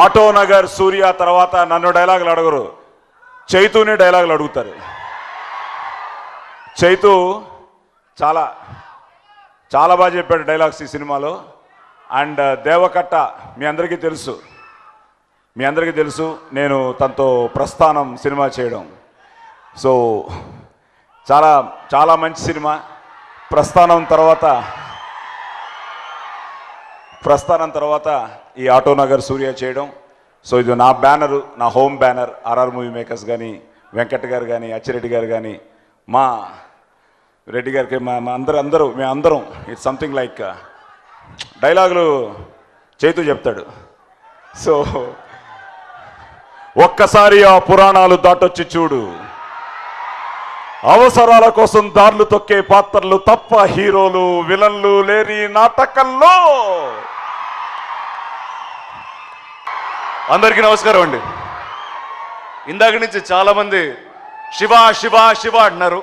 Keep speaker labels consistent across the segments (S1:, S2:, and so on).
S1: Auto Nagar సూర్య తర్వాత నన్ను డైలాగులు అడగరు. చైతూనే డైలాగులు అడుగుతారు. చైతు చాలా చాలా బాగా చెప్పాడు డైలాగ్స్ ఈ సినిమాలో. అండ్ uh, దేవకట్ట మీ అందరికీ తెలుసు. మీ అందరికీ తెలుసు నేను తనతో ప్రస్థానం సినిమా చేయడం. సో చాలా చాలా మంచి సినిమా. ప్రస్థానం తర్వాత ప్రస్థానం తర్వాత ఈ ఆటో నగర్ సూర్య చేయడం. సో ఇది నా బ్యానరు నా home banner RR movie makers కానీ వెంకట్ గారు కానీ అచ్చిరెడ్డి గారు కానీ మా రెడ్డి గారికి మా మా అందరూ అందరూ మేము అందరం ఇట్స్ సంథింగ్ లైక్ డైలాగులు చేతు చెప్తాడు. సో ఒక్కసారి ఆ పురాణాలు దాటొచ్చి చూడు. అవసరాల కోసం దారులు తొక్కే పాత్రలు తప్ప హీరోలు విలన్లు లేని నాటకంలో.
S2: అందరికీ నమస్కారం అండి. ఇందాక నుంచి చాలామంది శివ శివ శివ అంటున్నారు.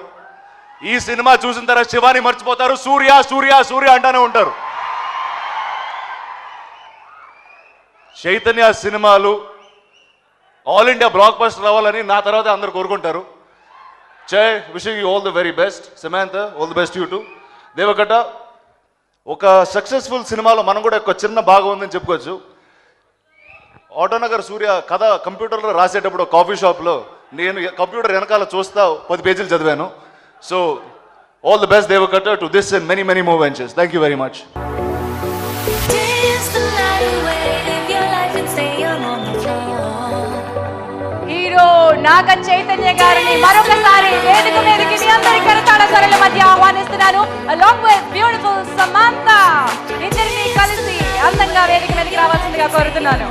S2: ఈ సినిమా చూసిన తర్వాత శివాని మర్చిపోతారు. సూర్య సూర్య సూర్య అంటానే ఉంటారు. చైతన్య సినిమాలు ఆల్ ఇండియా బ్లాక్ బస్టర్ రావాలని నా తర్వాత అందరు కోరుకుంటారు. జై wishing you all the very best Samantha all the best you to Devakatta ఒక సక్సెస్ఫుల్ సినిమాలో మనం కూడా ఒక చిన్న భాగం ఉందని చెప్పుకోవచ్చు. ఆటోనగర్ సూర్య కథ కంప్యూటర్లో రాసేటప్పుడు కాఫీ షాప్లో నేను కంప్యూటర్ వెనకాల చూస్తా పది పేజీలు చదివాను. So all the best Devakatta to this and many many move ventures thank you very much.
S3: Hero Naga Chaitanya గారిని మరొకసారి వేదిక మీదకి మీ అందరి కరతాళ స్వరాల మధ్య ఆహ్వానిస్తున్నాను. అలాంగ్ విత్ బ్యూటిఫుల్ సమాంత ఇద్దరిని కలిసి అందంగా వేదిక మీదకి రావాల్సిందిగా కోరుతున్నాను.